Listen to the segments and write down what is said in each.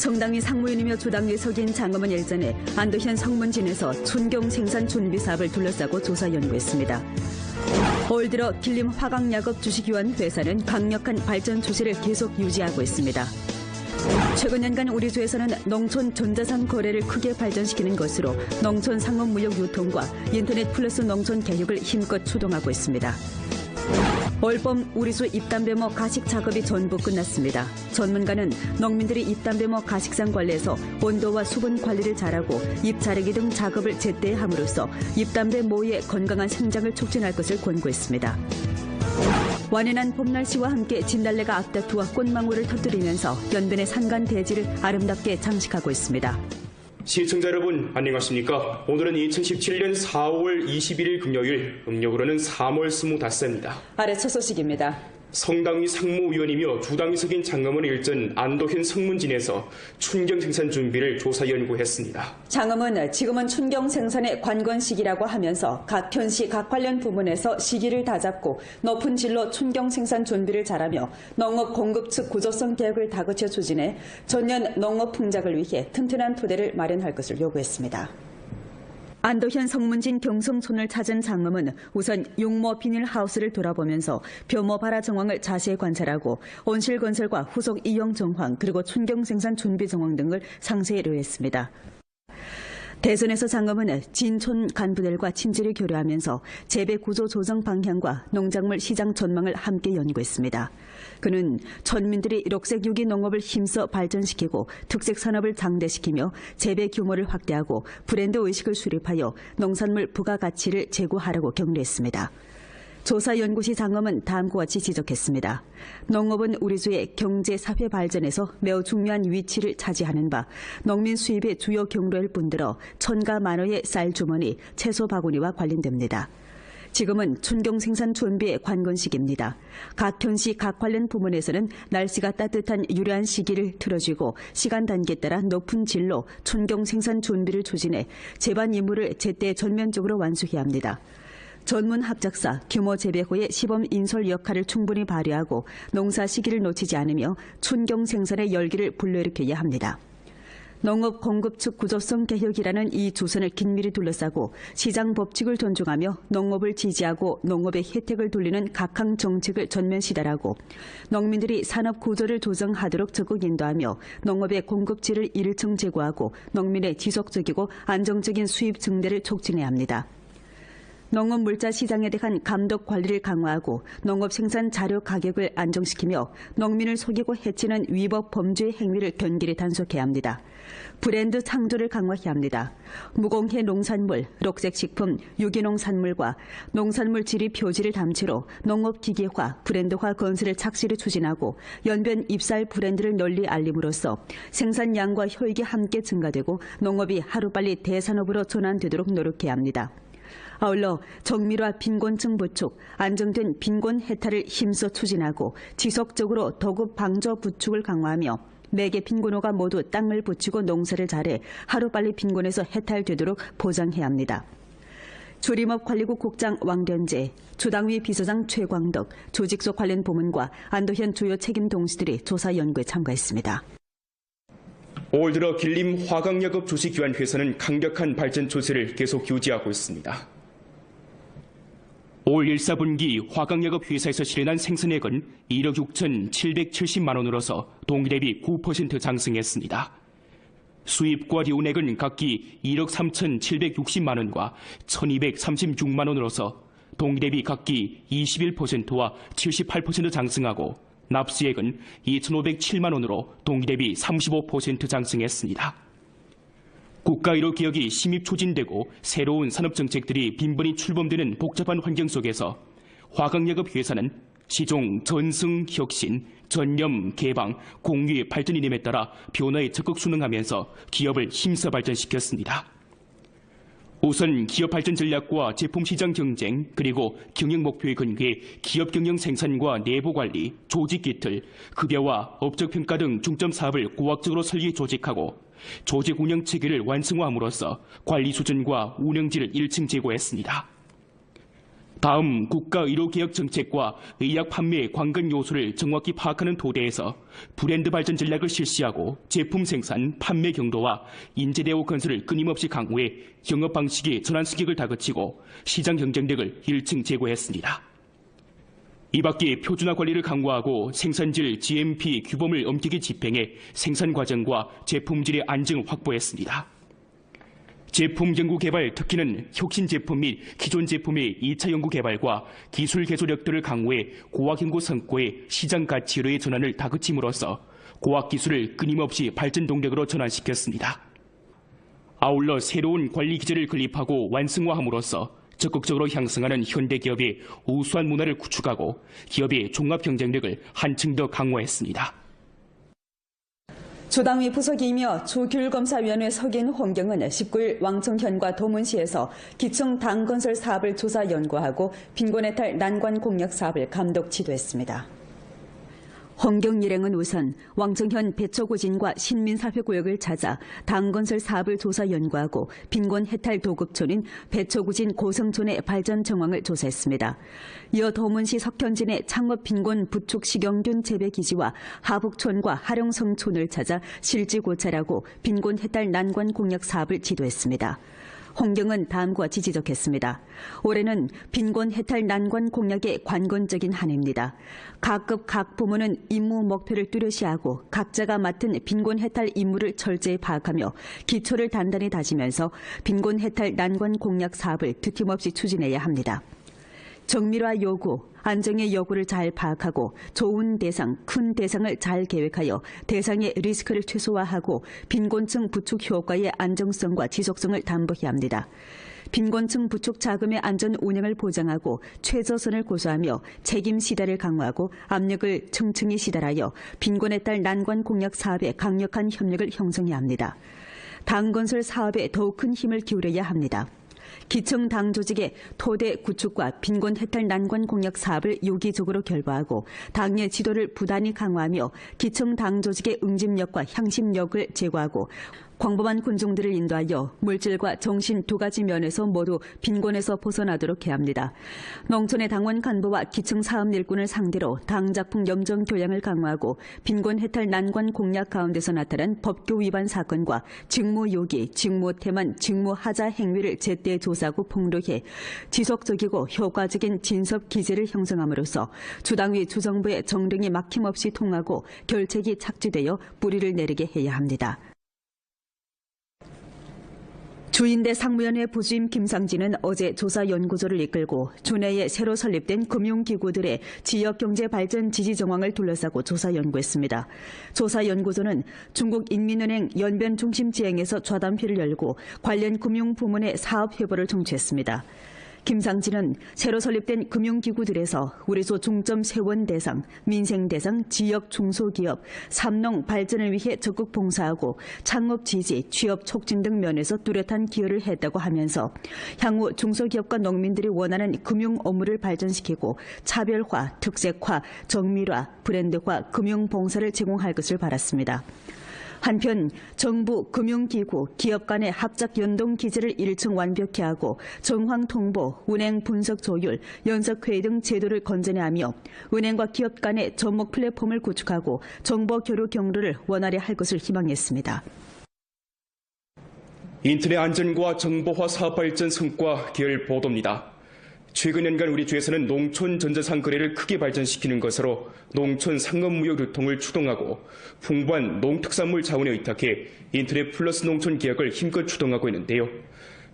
성당위 상무인이며 주당위 석인 장엄은 일전에 안도현 성문진에서 춘경 생산 준비 사업을 둘러싸고 조사 연구했습니다. 올 들어 길림 화강야급 주식유한 회사는 강력한 발전 추세를 계속 유지하고 있습니다. 최근 연간 우리 주에서는 농촌 전자상 거래를 크게 발전시키는 것으로 농촌 상업 무역 유통과 인터넷 플러스 농촌 개혁을 힘껏 추동하고 있습니다. 올봄 우리수 잎담배모 가식 작업이 전부 끝났습니다. 전문가는 농민들이 잎담배모 가식상 관리에서 온도와 수분 관리를 잘하고 잎 자르기 등 작업을 제때 함으로써 잎담배 모의 건강한 생장을 촉진할 것을 권고했습니다. 완연한 봄 날씨와 함께 진달래가 앞다투어 꽃망울을 터뜨리면서 연변의 산간 대지를 아름답게 장식하고 있습니다. 시청자 여러분 안녕하십니까? 오늘은 2017년 4월 21일 금요일, 음력으로는 3월 25일입니다. 아래 첫 소식입니다. 성당위 상무위원이며 주당위 석인 장검은 일전 안도현 성문진에서 춘경 생산 준비를 조사 연구했습니다. 장엄은 지금은 춘경 생산의 관건 시기라고 하면서 각 현시 각 관련 부문에서 시기를 다잡고 높은 질로 춘경 생산 준비를 잘하며 농업 공급 측 구조성 계획을 다그쳐 추진해 전년 농업 풍작을 위해 튼튼한 토대를 마련할 것을 요구했습니다. 안도현 성문진 경성촌을 찾은 장엄은 우선 용모 비닐하우스를 돌아보면서 벼모 발화 정황을 자세히 관찰하고 온실 건설과 후속 이용 정황 그리고 춘경 생산 준비 정황 등을 상세히 의뢰했습니다. 대선에서 장검은 진촌 간부들과 친절히 교류하면서 재배 구조 조정 방향과 농작물 시장 전망을 함께 연구했습니다. 그는 천민들이 녹색 유기 농업을 힘써 발전시키고 특색 산업을 장대시키며 재배 규모를 확대하고 브랜드 의식을 수립하여 농산물 부가가치를 제고하라고 격려했습니다. 조사연구시 장엄은 다음과 같이 지적했습니다. 농업은 우리 주의 경제 사회 발전에서 매우 중요한 위치를 차지하는 바 농민 수입의 주요 경로일 뿐더러 천가 만호의 쌀 주머니, 채소 바구니와 관련됩니다. 지금은 춘경 생산 준비의 관건 시기입니다. 각 현시 각 관련 부문에서는 날씨가 따뜻한 유려한 시기를 틀어쥐고 시간 단계에 따라 높은 질로 춘경 생산 준비를 추진해 재반 임무를 제때 전면적으로 완수해야 합니다. 전문 합작사, 규모 재배 후의 시범 인솔 역할을 충분히 발휘하고 농사 시기를 놓치지 않으며 춘경 생산의 열기를 불러일으켜야 합니다. 농업 공급 측 구조성 개혁이라는 이 주선을 긴밀히 둘러싸고 시장 법칙을 존중하며 농업을 지지하고 농업의 혜택을 돌리는 각항 정책을 전면 시달하고 농민들이 산업 구조를 조정하도록 적극 인도하며 농업의 공급질을 일층 제고하고 농민의 지속적이고 안정적인 수입 증대를 촉진해야 합니다. 농업 물자 시장에 대한 감독 관리를 강화하고 농업 생산 자료 가격을 안정시키며 농민을 속이고 해치는 위법 범죄 행위를 견길히 단속해야 합니다. 브랜드 창조를 강화해야 합니다. 무공해 농산물, 녹색 식품, 유기농 산물과 농산물 질의 표지를 담채로 농업 기계화, 브랜드화 건설을 착실히 추진하고 연변 입살 브랜드를 널리 알림으로써 생산량과 효익이 함께 증가되고 농업이 하루빨리 대산업으로 전환되도록 노력해야 합니다. 아울러 정밀화 빈곤층 부축, 안정된 빈곤 해탈을 힘써 추진하고 지속적으로 도급 방조 부축을 강화하며 매개 빈곤호가 모두 땅을 붙이고 농사를 잘해 하루빨리 빈곤에서 해탈되도록 보장해야 합니다. 조림업 관리국 국장 왕련재, 주당위 비서장 최광덕, 조직소 관련 부문과 안도현 주요 책임 동시들이 조사 연구에 참가했습니다. 올 들어 길림 화강야급 주식교환회사는 강력한 발전 추세를 계속 유지하고 있습니다. 올 1사분기 화강야급 회사에서 실현한 생산액은 1억 6천770만 원으로서 동기 대비 9% 상승했습니다. 수입과 리운액은 각기 1억 3천760만 원과 1236만 원으로서 동기 대비 각기 21%와 78% 상승하고 납수액은 2,507만 원으로 동기 대비 35% 상승했습니다. 국가 1호 개혁이 심입 추진되고 새로운 산업 정책들이 빈번히 출범되는 복잡한 환경 속에서 화강야급 회사는 시종 전승 혁신, 전념 개방, 공유의 발전 이념에 따라 변화에 적극 순응하면서 기업을 힘써 발전시켰습니다. 우선 기업 발전 전략과 제품 시장 경쟁 그리고 경영 목표에 근거해 기업 경영 생산과 내부 관리, 조직 기틀, 급여와 업적 평가 등 중점 사업을 고학적으로 설계 조직하고 조직 운영 체계를 완성화함으로써 관리 수준과 운영질을 1층 제고했습니다. 다음 국가의료개혁 정책과 의약 판매 관건 요소를 정확히 파악하는 토대에서 브랜드 발전 전략을 실시하고 제품 생산, 판매 경로와 인재대우 건설을 끊임없이 강화해 영업 방식의 전환 승격을 다그치고 시장 경쟁력을 1층 제고했습니다. 이 밖에 표준화 관리를 강화하고 생산질 GMP 규범을 엄격히 집행해 생산 과정과 제품질의 안정을 확보했습니다. 제품 연구 개발 특히는 혁신 제품 및 기존 제품의 2차 연구 개발과 기술 개조력들을 강화해 고학 연구 성과의 시장 가치로의 전환을 다그침으로써 고학 기술을 끊임없이 발전 동력으로 전환시켰습니다. 아울러 새로운 관리 기제를 건립하고 완성화함으로써 적극적으로 향상하는 현대 기업의 우수한 문화를 구축하고 기업의 종합 경쟁력을 한층 더 강화했습니다. 조당위 부서기이며 조규율검사위원회 석인 홍경은 19일 왕청현과 도문시에서 기층 당건설 사업을 조사 연구하고 빈곤해탈 난관 공약 사업을 감독 지도했습니다. 홍경 일행은 우선 왕청현 배초구진과 신민사회구역을 찾아 당건설 사업을 조사 연구하고 빈곤 해탈 도급촌인 배초구진 고성촌의 발전 정황을 조사했습니다. 이어 도문시 석현진의 창업 빈곤 부축 식용균 재배 기지와 하북촌과 하령성촌을 찾아 실지 고찰하고 빈곤 해탈 난관 공약 사업을 지도했습니다. 홍경은 다음과 지지적했습니다. 올해는 빈곤 해탈 난관 공약의 관건적인 한 해입니다. 각급 각 부문은 임무 목표를 뚜렷이하고 각자가 맡은 빈곤 해탈 임무를 철저히 파악하며 기초를 단단히 다지면서 빈곤 해탈 난관 공약 사업을 뒤팀없이 추진해야 합니다. 정밀화 요구, 안정의 요구를 잘 파악하고 좋은 대상, 큰 대상을 잘 계획하여 대상의 리스크를 최소화하고 빈곤층 부축 효과의 안정성과 지속성을 담보해야 합니다. 빈곤층 부축 자금의 안전 운영을 보장하고 최저선을 고수하며 책임 시달을 강화하고 압력을 층층이 시달하여 빈곤에 딸 난관 공약 사업에 강력한 협력을 형성해야 합니다. 당 건설 사업에 더욱 큰 힘을 기울여야 합니다. 기층 당 조직의 토대 구축과 빈곤 해탈 난관 공약 사업을 유기적으로 결부하고 당의 지도를 부단히 강화하며 기층 당 조직의 응집력과 향심력을 제고하고 광범한 군중들을 인도하여 물질과 정신 두 가지 면에서 모두 빈곤에서 벗어나도록 해야 합니다. 농촌의 당원 간부와 기층 사업 일꾼을 상대로 당 작품 염정 교양을 강화하고 빈곤 해탈 난관 공약 가운데서 나타난 법규 위반 사건과 직무 요기, 직무 태만, 직무 하자 행위를 제때 조사하고 폭로해 지속적이고 효과적인 진섭 기제를 형성함으로써 주당위 주정부의 정릉이 막힘없이 통하고 결책이 착지되어 뿌리를 내리게 해야 합니다. 주인대 상무위원회 부주임 김상진은 어제 조사연구소를 이끌고 주내에 새로 설립된 금융기구들의 지역경제 발전 지지 정황을 둘러싸고 조사 연구했습니다. 조사연구소는 중국인민은행 연변중심 지행에서 좌담회를 열고 관련 금융부문의 사업 회보를 청취했습니다. 김상진은 새로 설립된 금융기구들에서 우리소 중점 세원 대상, 민생 대상, 지역 중소기업, 삼농 발전을 위해 적극 봉사하고 창업 지지, 취업 촉진 등 면에서 뚜렷한 기여를 했다고 하면서 향후 중소기업과 농민들이 원하는 금융 업무를 발전시키고 차별화, 특색화, 정밀화, 브랜드화, 금융 봉사를 제공할 것을 바랐습니다. 한편 정부, 금융기구, 기업 간의 합작 연동 기제를 1층 완벽히 하고 정황 통보, 운행 분석 조율, 연석회의 등 제도를 건전해하며 은행과 기업 간의 접목 플랫폼을 구축하고 정보 교류 경로를 원활히 할 것을 희망했습니다. 인터넷 안전과 정보화 사업 발전 성과 계열 보도입니다. 최근 연간 우리 주에서는 농촌 전자상 거래를 크게 발전시키는 것으로 농촌 상업무역 유통을 추동하고 풍부한 농특산물 자원에 의탁해 인터넷 플러스 농촌 개혁을 힘껏 추동하고 있는데요.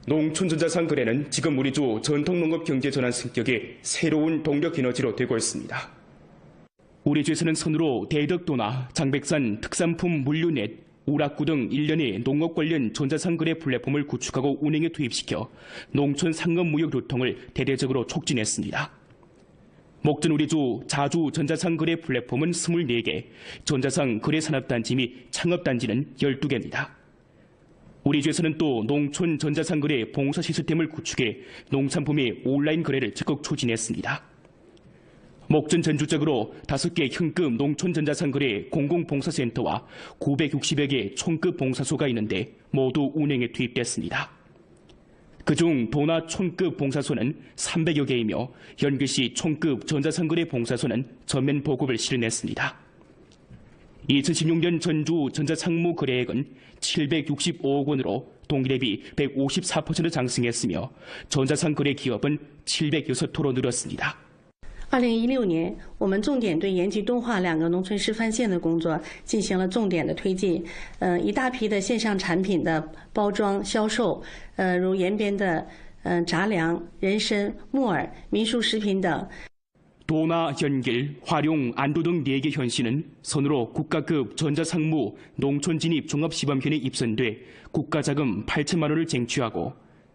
농촌 전자상 거래는 지금 우리 주 전통농업 경제 전환 성격의 새로운 동력 에너지로 되고 있습니다. 우리 주에서는 선으로 대덕도나 장백산 특산품 물류넷, 오락구 등 일련의 농업 관련 전자상거래 플랫폼을 구축하고 운행에 투입시켜 농촌 상업 무역 유통을 대대적으로 촉진했습니다. 목전 우리주 자주 전자상 거래 플랫폼은 24개, 전자상 거래 산업단지 및 창업단지는 12개입니다. 우리 주에서는 또 농촌 전자상 거래 봉사 시스템을 구축해 농산품의 온라인 거래를 적극 추진했습니다. 목전 전주적으로 5개 현급 농촌 전자상거래 공공봉사센터와 960여 개 총급 봉사소가 있는데 모두 운행에 투입됐습니다. 그중 도나 촌급 봉사소는 300여 개이며 연글시 촌급 전자상거래 봉사소는 전면 보급을 실현했습니다. 2016년 전주 전자상무 거래액은 765억 원으로 동기 대비 154% 상승했으며 전자상 거래 기업은 706호로 늘었습니다. 二零一六年，我们重点对延吉、东化两个农村示范县的工作进行了重点的推进。呃，一大批的线上产品的包装销售，呃，如延边的呃杂粮、人参、木耳、民俗食品等， 도나, 연길, 화룡, 안도 등 4개 현시는 선으로 국가급 전자상무 농촌진입 종합시범현에 입선돼 국가자금 8천만 원을 쟁취하고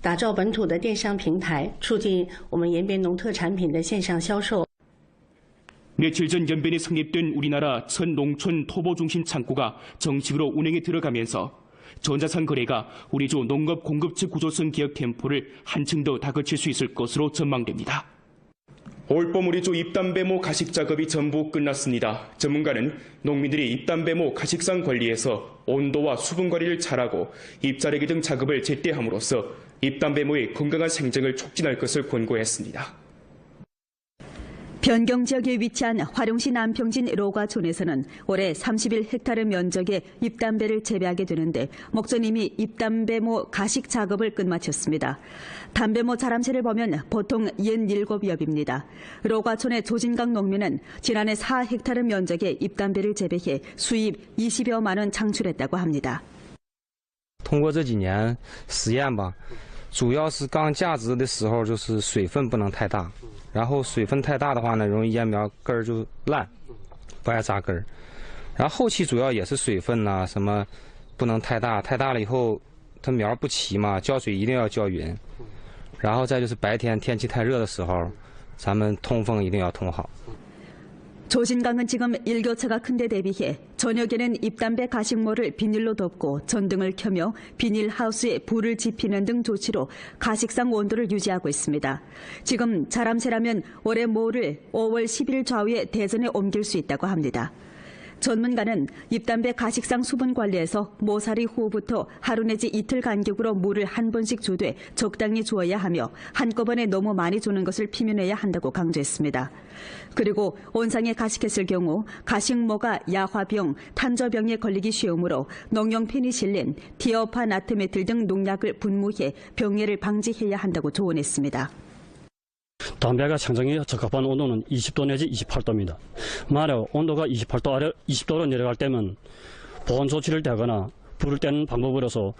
打造本土的电商平台，促进我们延边农特产品的线上销售。 며칠 전 연변에 성립된 우리나라 첫 농촌 토보 중심 창구가 정식으로 운행에 들어가면서 전자상 거래가 우리 주 농업 공급처 구조성 기업 tem포를 한층 더 다그칠 수 있을 것으로 전망됩니다. 올봄 우리 주 입담배모 가식 작업이 전부 끝났습니다. 전문가는 농민들이 입담배모 가식상 관리에서 온도와 수분 관리를 잘하고 잎자르기 등 작업을 제때 함으로써 입담배모의 건강한 생장을 촉진할 것을 권고했습니다. 변경 지역에 위치한 화룡시 남평진 로가촌에서는 올해 31헥타르 면적의 잎담배를 재배하게 되는데 목전 이미 잎담배모 가식 작업을 끝마쳤습니다. 담배모 자람새를 보면 보통 67엽입니다. 로가촌의 조진강 농민은 지난해 4헥타르 면적의 잎담배를 재배해 수입 20여만 원 창출했다고 합니다. 通过这几年实验吧， 主要是刚价值的时候，就是水分不能太大，然后水分太大的话呢，容易秧苗根儿就烂，不爱扎根儿。然后后期主要也是水分呐、什么不能太大，太大了以后它苗不齐嘛，浇水一定要浇匀。然后再就是白天天气太热的时候，咱们通风一定要通好。 조진강은 지금 일교차가 큰 데 대비해 저녁에는 잎담배 가식모를 비닐로 덮고 전등을 켜며 비닐하우스에 불을 지피는 등 조치로 가식상 온도를 유지하고 있습니다. 지금 자람새라면 올해 모를 5월 10일 좌우에 대전에 옮길 수 있다고 합니다. 전문가는 잎담배 가식상 수분 관리에서 모살이 후부터 하루 내지 이틀 간격으로 물을 한 번씩 주되 적당히 주어야 하며 한꺼번에 너무 많이 주는 것을 피면해야 한다고 강조했습니다. 그리고 온상에 가식했을 경우 가식모가 야화병, 탄저병에 걸리기 쉬우므로 농용 페니실린, 디어파 나트메틸 등 농약을 분무해 병해를 방지해야 한다고 조언했습니다. 담배가 상당히 적합한 온도는 20도 내지 28도입니다. 만약 온도가 28도 아래 20도로 내려갈 때면 보온 조치를 대거나 불을 떼는 방법으로서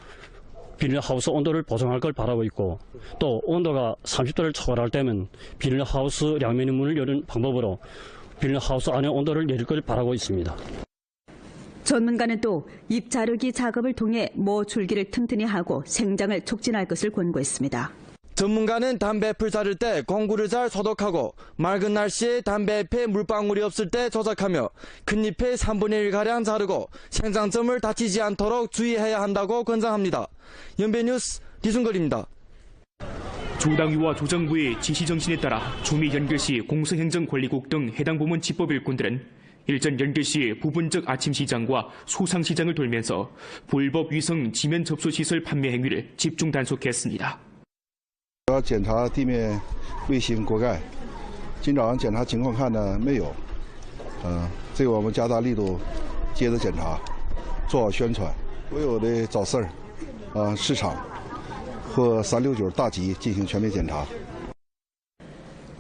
비닐하우스 온도를 보정할 걸 바라고 있고 또 온도가 30도를 초월할 때면 비닐하우스 량면의 문을 여는 방법으로 비닐하우스 안의 온도를 내릴 걸 바라고 있습니다. 전문가는 또 잎 자르기 작업을 통해 모 줄기를 튼튼히 하고 생장을 촉진할 것을 권고했습니다. 전문가는 담배 풀 자를 때 공구를 잘 소독하고 맑은 날씨에 담배 잎에 물방울이 없을 때 조작하며 큰 잎의 3분의 1가량 자르고 생장점을 다치지 않도록 주의해야 한다고 권장합니다. 연배 뉴스 리순걸입니다. 조당위와 조정부의 지시 정신에 따라 주미 연결시 공성행정관리국 등 해당 부문 집법 일꾼들은 일전 연결시 부분적 아침 시장과 소상 시장을 돌면서 불법 위성 지면 접수 시설 판매 행위를 집중 단속했습니다. 要检查地面卫星锅盖，今早上检查情况看呢没有，呃，这个我们加大力度，接着检查，做好宣传，所有的早市儿，啊、市场和三六九大集进行全面检查。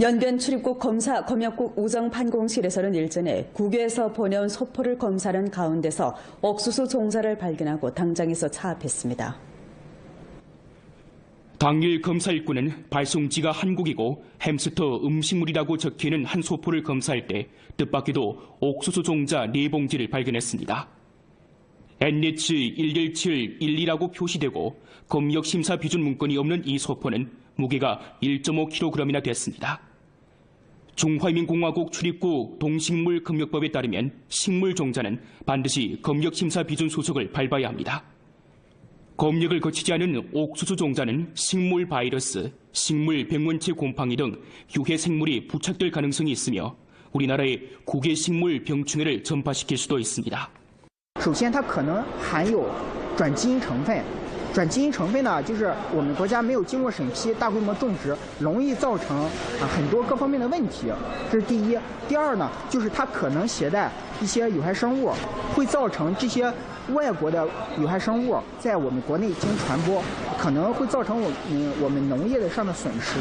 연변 출입국 검사 검역국 우정판공실에서는 일전에 국외에서 보내온 소포를 검사하는 가운데서 옥수수 종자를 발견하고 당장에서 차압했습니다. 당일 검사 일꾼은 발송지가 한국이고 햄스터 음식물이라고 적혀있는 한 소포를 검사할 때 뜻밖에도 옥수수 종자 네 봉지를 발견했습니다. NH 11712라고 표시되고 검역 심사 비준 문건이 없는 이 소포는 무게가 1.5kg이나 됐습니다. 중화민공화국 출입국 동식물금역법에 따르면 식물 종자는 반드시 검역 심사 비준 수속을 밟아야 합니다. 검역을 거치지 않은 옥수수 종자는 식물 바이러스, 식물 병원체 곰팡이 등 유해 생물이 부착될 가능성이 있으며 우리나라에 국외 식물 병충해를 전파시킬 수도 있습니다. 首先，它可能含有转基因成分。 转基因成分呢，就是我们国家没有经过审批，大规模种植，容易造成啊很多各方面的问题。这是第一。第二呢，就是它可能携带一些有害生物，会造成这些外国的有害生物在我们国内进行传播，可能会造成我们我们农业的上的损失。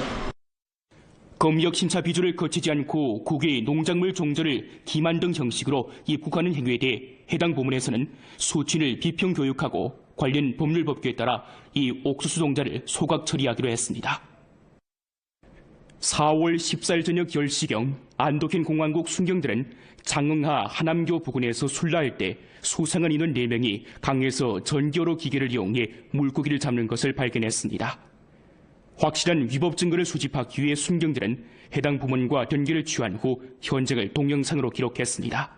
검역 심사 비준을 거치지 않고 국외 농작물 종자를 기만 등 형식으로 입국하는 행위에 대해 해당 부문에서는 수취인을 비평 교육하고 관련 법률 법규에 따라 이 옥수수 종자를 소각 처리하기로 했습니다. 4월 14일 저녁 10시경 안도현 공항국 순경들은 장흥하 하남교 부근에서 술라할 때 수상한 인원 4명이 강에서 전기어로 기계를 이용해 물고기를 잡는 것을 발견했습니다. 확실한 위법 증거를 수집하기 위해 순경들은 해당 부문과 연결을 취한 후 현장을 동영상으로 기록했습니다.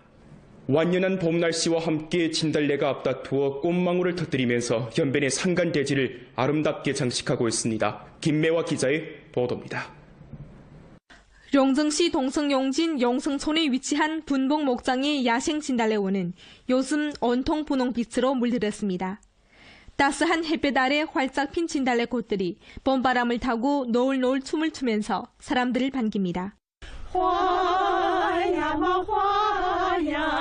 완연한 봄 날씨와 함께 진달래가 앞다투어 꽃망울을 터뜨리면서 현변의 산간 대지를 아름답게 장식하고 있습니다. 김매화 기자의 보도입니다. 용성시 동성용진 용성촌에 위치한 분봉 목장의 야생 진달래원은 요즘 온통 분홍빛으로 물들었습니다. 따스한 햇볕 아래 활짝 핀 진달래 꽃들이 봄바람을 타고 노을노을 춤을 추면서 사람들을 반깁니다. 화, 야마, 화.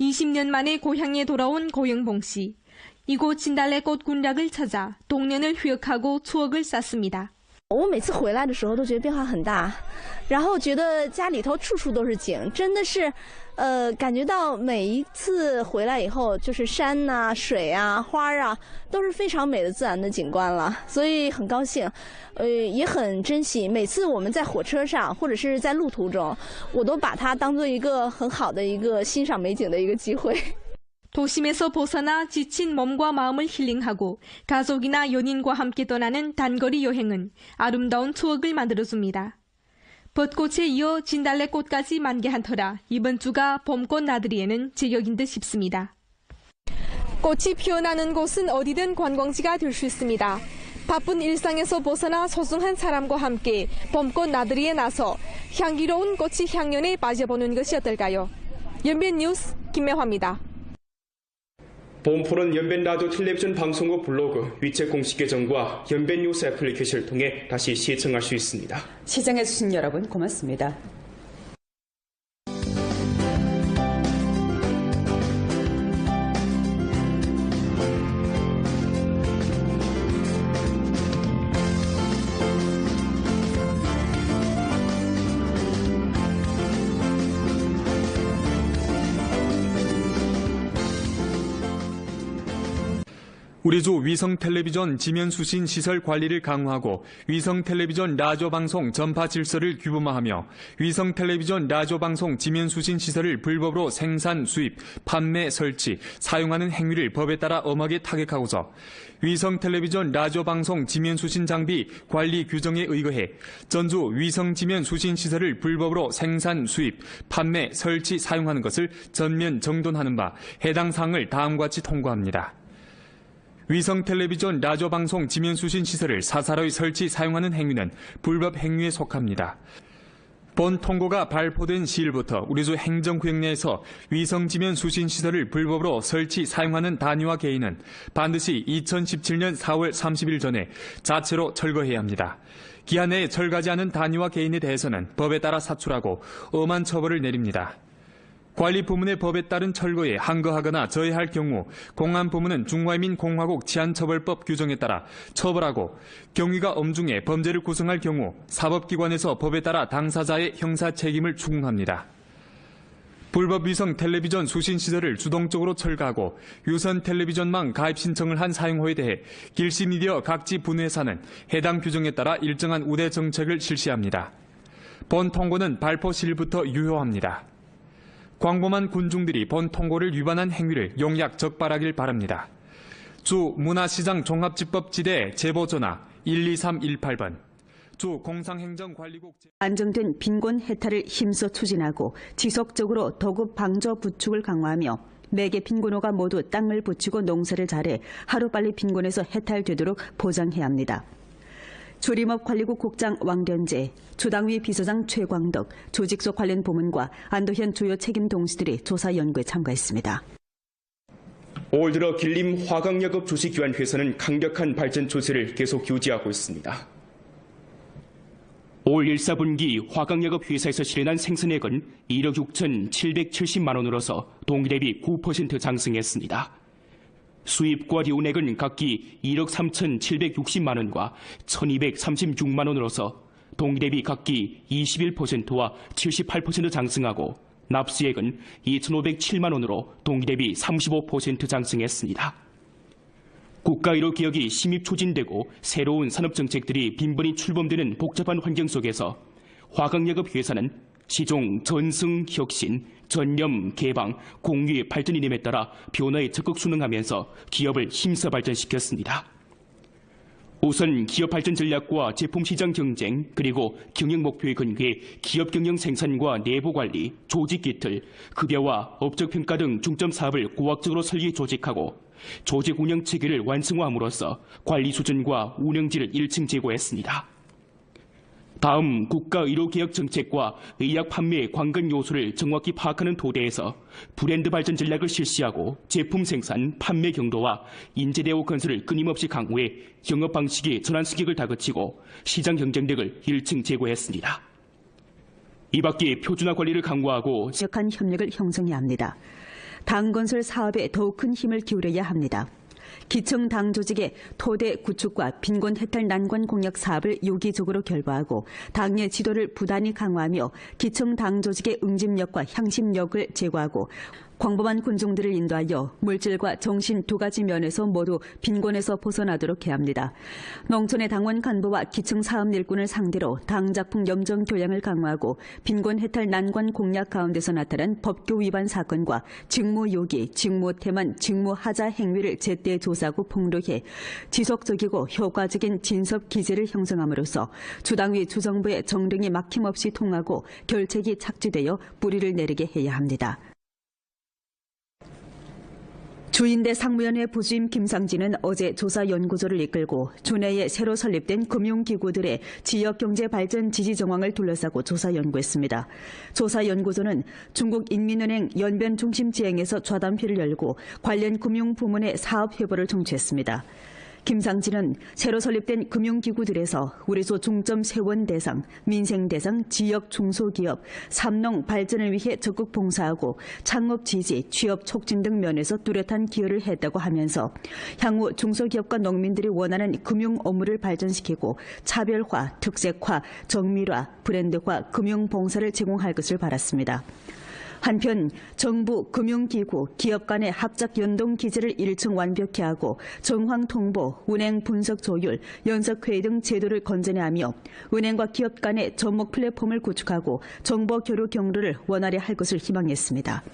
20년 만에 고향에 돌아온 고영봉 씨. 이곳 진달래꽃 군락을 찾아 동년을 휴역하고 추억을 쌓습니다. 我每次回来的时候都觉得变化很大，然后觉得家里头处处都是景，真的是，呃，感觉到每一次回来以后，就是山呐、水啊、花啊，都是非常美的自然的景观了，所以很高兴，呃，也很珍惜。每次我们在火车上或者是在路途中，我都把它当做一个很好的一个欣赏美景的一个机会。 도심에서 벗어나 지친 몸과 마음을 힐링하고 가족이나 연인과 함께 떠나는 단거리 여행은 아름다운 추억을 만들어줍니다. 벚꽃에 이어 진달래꽃까지 만개한 터라 이번 주가 봄꽃 나들이에는 제격인 듯 싶습니다. 꽃이 피어나는 곳은 어디든 관광지가 될 수 있습니다. 바쁜 일상에서 벗어나 소중한 사람과 함께 봄꽃 나들이에 나서 향기로운 꽃이 향연에 빠져보는 것이 어떨까요? 연변 뉴스 김매화입니다. 봄풀은 연변 라디오 텔레비전 방송국 블로그 위챗 공식 계정과 연변 뉴스 애플리케이션을 통해 다시 시청할 수 있습니다. 시청해주신 여러분 고맙습니다. 우리조 위성 텔레비전 지면 수신 시설 관리를 강화하고 위성 텔레비전 라디오 방송 전파 질서를 규범화하며 위성 텔레비전 라디오 방송 지면 수신 시설을 불법으로 생산, 수입, 판매, 설치, 사용하는 행위를 법에 따라 엄하게 타격하고서 위성 텔레비전 라디오 방송 지면 수신 장비 관리 규정에 의거해 전주 위성 지면 수신 시설을 불법으로 생산, 수입, 판매, 설치, 사용하는 것을 전면 정돈하는 바 해당 사항을 다음과 같이 통과합니다. 위성 텔레비전 라디오 방송 지면 수신 시설을 사사로이 설치 사용하는 행위는 불법 행위에 속합니다. 본 통고가 발표된 시일부터 우리주 행정구역 내에서 위성 지면 수신 시설을 불법으로 설치 사용하는 단위와 개인은 반드시 2017년 4월 30일 전에 자체로 철거해야 합니다. 기한 내에 철거하지 않은 단위와 개인에 대해서는 법에 따라 사출하고 엄한 처벌을 내립니다. 관리 부문의 법에 따른 철거에 항거하거나 저해할 경우 공안 부문은 중화민 공화국 치안처벌법 규정에 따라 처벌하고 경위가 엄중해 범죄를 구성할 경우 사법기관에서 법에 따라 당사자의 형사 책임을 추궁합니다. 불법 위성 텔레비전 수신 시설을 주동적으로 철거하고 유선 텔레비전망 가입 신청을 한 사용호에 대해 길시 미디어 각지 분회사는 해당 규정에 따라 일정한 우대 정책을 실시합니다. 본 통고는 발포 시일부터 유효합니다. 광범한 군중들이 본 통고를 위반한 행위를 용약 적발하길 바랍니다. 주 문화시장 종합집법지대 제보전화 12318번 주 공상행정관리국 안정된 빈곤 해탈을 힘써 추진하고 지속적으로 도급 방조 부축을 강화하며 매개 빈곤호가 모두 땅을 붙이고 농사를 잘해 하루빨리 빈곤에서 해탈되도록 보장해야 합니다. 조림업관리국 국장 왕련재, 주당위 비서장 최광덕, 조직소 관련 부문과 안도현 주요 책임 동시들이 조사 연구에 참가했습니다. 올 들어 길림 화강역업 주식교환회사는 강력한 발전 추세를 계속 유지하고 있습니다. 올 1사분기 화강역업 회사에서 실현한 생산액은 1억 6,770만 원으로서 동기 대비 9% 상승했습니다. 수입과 리운액은 각기 1억 3,760만 원과 1,236만 원으로서 동기 대비 각기 21%와 78% 상승하고 납수액은 2,507만 원으로 동기 대비 35% 상승했습니다. 국가 1호 개혁이 심입 추진되고 새로운 산업 정책들이 빈번히 출범되는 복잡한 환경 속에서 화강역업 회사는 시종 전승 혁신, 전념 개방, 공유의 발전 이념에 따라 변화에 적극 순응하면서 기업을 힘써 발전시켰습니다. 우선 기업 발전 전략과 제품 시장 경쟁 그리고 경영 목표에 근거해 기업 경영 생산과 내부 관리, 조직 기틀, 급여와 업적 평가 등 중점 사업을 고학적으로 설계 조직하고 조직 운영 체계를 완성화함으로써 관리 수준과 운영질을 1층 제고했습니다. 다음 국가 의료개혁 정책과 의약 판매 관건 요소를 정확히 파악하는 토대에서 브랜드 발전 전략을 실시하고 제품 생산, 판매 경로와 인재대우 건설을 끊임없이 강화해 영업 방식의 전환 수격을 다그치고 시장 경쟁력을 1층 제고했습니다. 이 밖에 표준화 관리를 강화하고 역한 협력을 형성해야 합니다. 당 건설 사업에 더욱 큰 힘을 기울여야 합니다. 기청 당 조직의 토대 구축과 빈곤 해탈 난관 공약 사업을 유기적으로 결부하고 당의 지도를 부단히 강화하며 기청 당 조직의 응집력과 향심력을 제고하고 광범한 군중들을 인도하여 물질과 정신 두 가지 면에서 모두 빈곤에서 벗어나도록 해야 합니다. 농촌의 당원 간부와 기층 사업 일꾼을 상대로 당 작품 염정 교양을 강화하고 빈곤 해탈 난관 공약 가운데서 나타난 법규 위반 사건과 직무 요기, 직무 태만, 직무 하자 행위를 제때 조사하고 폭로해 지속적이고 효과적인 진섭 기제를 형성함으로써 주당위 주정부의 정릉이 막힘없이 통하고 결책이 착지되어 뿌리를 내리게 해야 합니다. 주인대 상무위원회 부주임 김상진은 어제 조사연구소를 이끌고 주내에 새로 설립된 금융기구들의 지역경제 발전 지지 정황을 둘러싸고 조사 연구했습니다. 조사연구소는 중국인민은행 연변 중심지행에서 좌담회를 열고 관련 금융부문의 사업회보를 청취했습니다. 김상진은 새로 설립된 금융기구들에서 우리소 중점 세원 대상, 민생 대상, 지역 중소기업, 삼농 발전을 위해 적극 봉사하고 창업 지지, 취업 촉진 등 면에서 뚜렷한 기여를 했다고 하면서 향후 중소기업과 농민들이 원하는 금융 업무를 발전시키고 차별화, 특색화, 정밀화, 브랜드화, 금융 봉사를 제공할 것을 바랐습니다. 한편 정부, 금융기구, 기업 간의 합작 연동 기제를 1층 완벽히 하고 정황 통보, 운행 분석 조율, 연석회의 등 제도를 건전해하며 은행과 기업 간의 접목 플랫폼을 구축하고 정보 교류 경로를 원활히 할 것을 희망했습니다.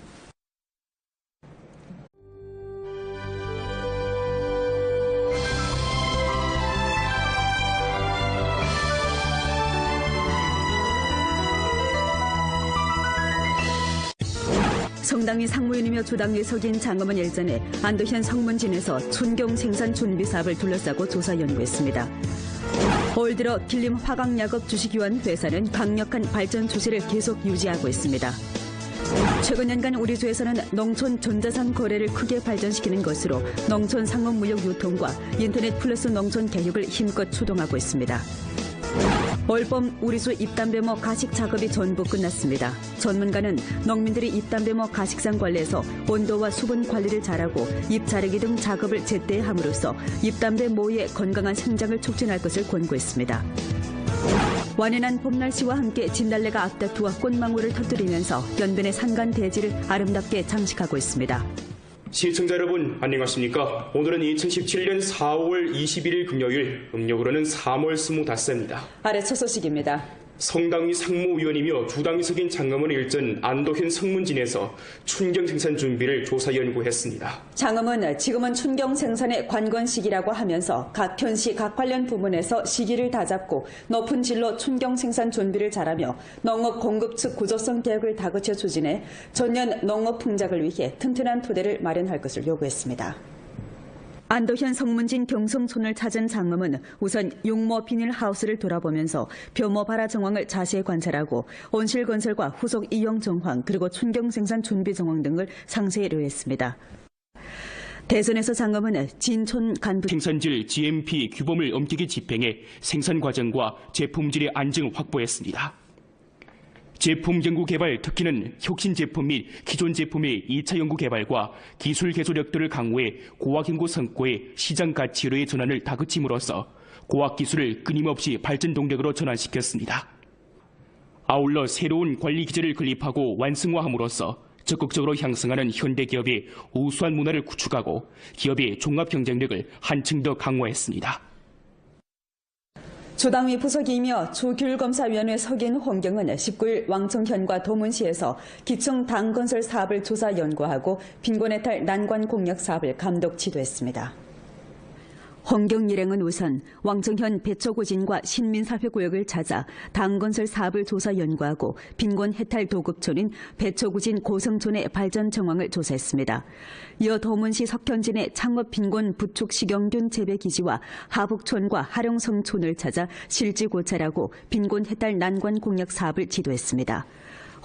성당위 상무위원이며 조당위 석인 장엄은 일전에 안도현 성문진에서 춘경 생산 준비 사업을 둘러싸고 조사 연구했습니다. 올 들어 필름 화강야급 주식위원 회사는 강력한 발전 추세를 계속 유지하고 있습니다. 최근 연간 우리 주에서는 농촌 전자상 거래를 크게 발전시키는 것으로 농촌 상업 무역 유통과 인터넷 플러스 농촌 개혁을 힘껏 추동하고 있습니다. 올봄 우리수 잎담배모 가식 작업이 전부 끝났습니다. 전문가는 농민들이 잎담배모 가식상 관리에서 온도와 수분 관리를 잘하고 잎 자르기 등 작업을 제때 함으로써 잎담배 모의 건강한 생장을 촉진할 것을 권고했습니다. 완연한 봄 날씨와 함께 진달래가 앞다투어 꽃망울을 터뜨리면서 연변의 산간 대지를 아름답게 장식하고 있습니다. 시청자 여러분 안녕하십니까? 오늘은 2017년 4월 21일 금요일, 음력으로는 3월 25일입니다. 아래 첫 소식입니다. 성당위 상무위원이며 주당위 석인 장검원의 일전 안도현 성문진에서 춘경 생산 준비를 조사 연구했습니다. 장음은 지금은 춘경 생산의 관건 시기라고 하면서 각 현시 각 관련 부문에서 시기를 다잡고 높은 질로 춘경 생산 준비를 잘하며 농업 공급 측 구조성 대역을 다그쳐 추진해 전년 농업 풍작을 위해 튼튼한 토대를 마련할 것을 요구했습니다. 안도현 성문진 경성촌을 찾은 장검은 우선 용모 비닐하우스를 돌아보면서 벼모 발화 정황을 자세히 관찰하고 온실 건설과 후속 이용 정황 그리고 춘경 생산 준비 정황 등을 상세히 의뢰했습니다. 대선에서 장검은 진촌 간부 생산질 GMP 규범을 엄격히 집행해 생산 과정과 제품질의 안정 확보했습니다. 제품 연구 개발 특히는 혁신 제품 및 기존 제품의 2차 연구 개발과 기술 개조력들을 강화해 고학 연구 성과의 시장 가치로의 전환을 다그침으로써 고학 기술을 끊임없이 발전 동력으로 전환시켰습니다. 아울러 새로운 관리 기제를 건립하고 완성화함으로써 적극적으로 향상하는 현대 기업의 우수한 문화를 구축하고 기업의 종합 경쟁력을 한층 더 강화했습니다. 조당위 부석이며 주귤검사위원회 석인 홍경은 19일 왕청현과 도문시에서 기청 당건설 사업을 조사 연구하고 빈곤해탈 난관 공약 사업을 감독 지도했습니다. 홍경 일행은 우선 왕청현 배초구진과 신민사회구역을 찾아 당건설 사업을 조사 연구하고 빈곤 해탈 도급촌인 배초구진 고성촌의 발전 정황을 조사했습니다. 이어 도문시 석현진의 창업 빈곤 부축 식용균 재배 기지와 하북촌과 하령성촌을 찾아 실지 고찰하고 빈곤 해탈 난관 공약 사업을 지도했습니다.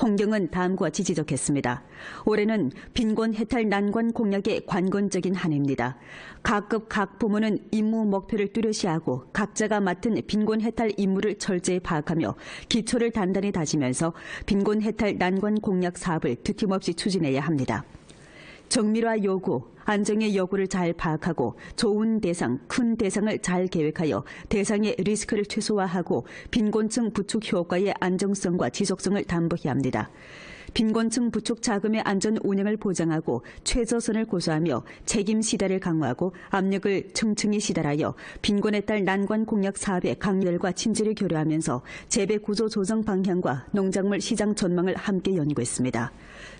홍경은 다음과 같이 지적했습니다. 올해는 빈곤 해탈 난관 공약의 관건적인 한 해입니다. 각급 각 부문은 임무 목표를 뚜렷이 하고 각자가 맡은 빈곤 해탈 임무를 철저히 파악하며 기초를 단단히 다지면서 빈곤 해탈 난관 공약 사업을 뒤팀없이 추진해야 합니다. 정밀화 요구, 안정의 여부를 잘 파악하고 좋은 대상, 큰 대상을 잘 계획하여 대상의 리스크를 최소화하고 빈곤층 부축 효과의 안정성과 지속성을 담보해야 합니다. 빈곤층 부축 자금의 안전 운영을 보장하고 최저선을 고수하며 책임 시달을 강화하고 압력을 층층이 시달하여 빈곤에 딸 난관 공약 사업의 강렬과 친질을 교류하면서 재배 구조 조정 방향과 농작물 시장 전망을 함께 연구했습니다.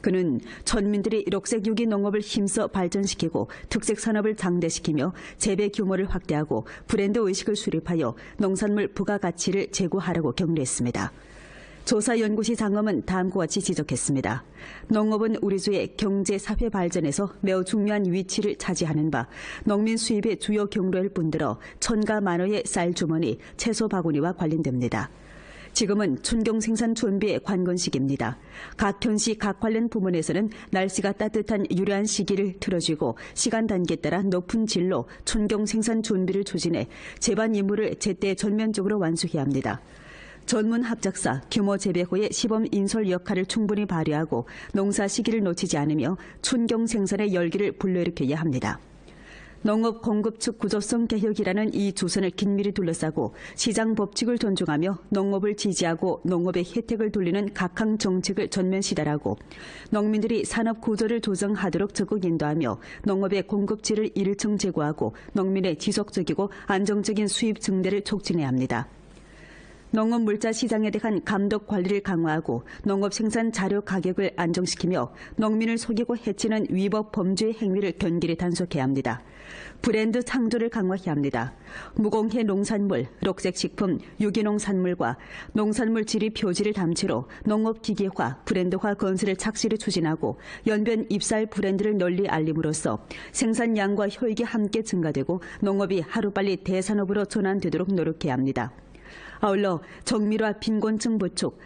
그는 전민들이 녹색 유기 농업을 힘써 발전시키고 특색 산업을 장대시키며 재배 규모를 확대하고 브랜드 의식을 수립하여 농산물 부가가치를 제고하라고 격려했습니다. 조사연구시 장엄은 다음과 같이 지적했습니다. 농업은 우리 주의 경제 사회 발전에서 매우 중요한 위치를 차지하는 바 농민 수입의 주요 경로일 뿐더러 천가 만호의 쌀 주머니, 채소 바구니와 관련됩니다. 지금은 춘경 생산 준비의 관건 시기입니다. 각 현시 각 관련 부문에서는 날씨가 따뜻한 유려한 시기를 틀어주고 시간 단계에 따라 높은 질로 춘경 생산 준비를 추진해 재반 임무를 제때 전면적으로 완수해야 합니다. 전문 합작사, 규모 재배 후의 시범 인솔 역할을 충분히 발휘하고 농사 시기를 놓치지 않으며 춘경 생산의 열기를 불러일으켜야 합니다. 농업 공급 측 구조성 개혁이라는 이 주선을 긴밀히 둘러싸고 시장 법칙을 존중하며 농업을 지지하고 농업의 혜택을 돌리는 각항 정책을 전면 시달하고 농민들이 산업 구조를 조정하도록 적극 인도하며 농업의 공급질을 일층 제고하고 농민의 지속적이고 안정적인 수입 증대를 촉진해야 합니다. 농업 물자 시장에 대한 감독 관리를 강화하고 농업 생산 자료 가격을 안정시키며 농민을 속이고 해치는 위법 범죄 행위를 견고히 단속해야 합니다. 브랜드 창조를 강화해야 합니다. 무공해 농산물, 녹색식품, 유기농 산물과 농산물 지리 표지를 담채로 농업 기계화, 브랜드화 건설을 착실히 추진하고 연변 입살 브랜드를 널리 알림으로써 생산량과 효익이 함께 증가되고 농업이 하루빨리 대산업으로 전환되도록 노력해야 합니다. 아울러 정밀화 빈곤층 부축,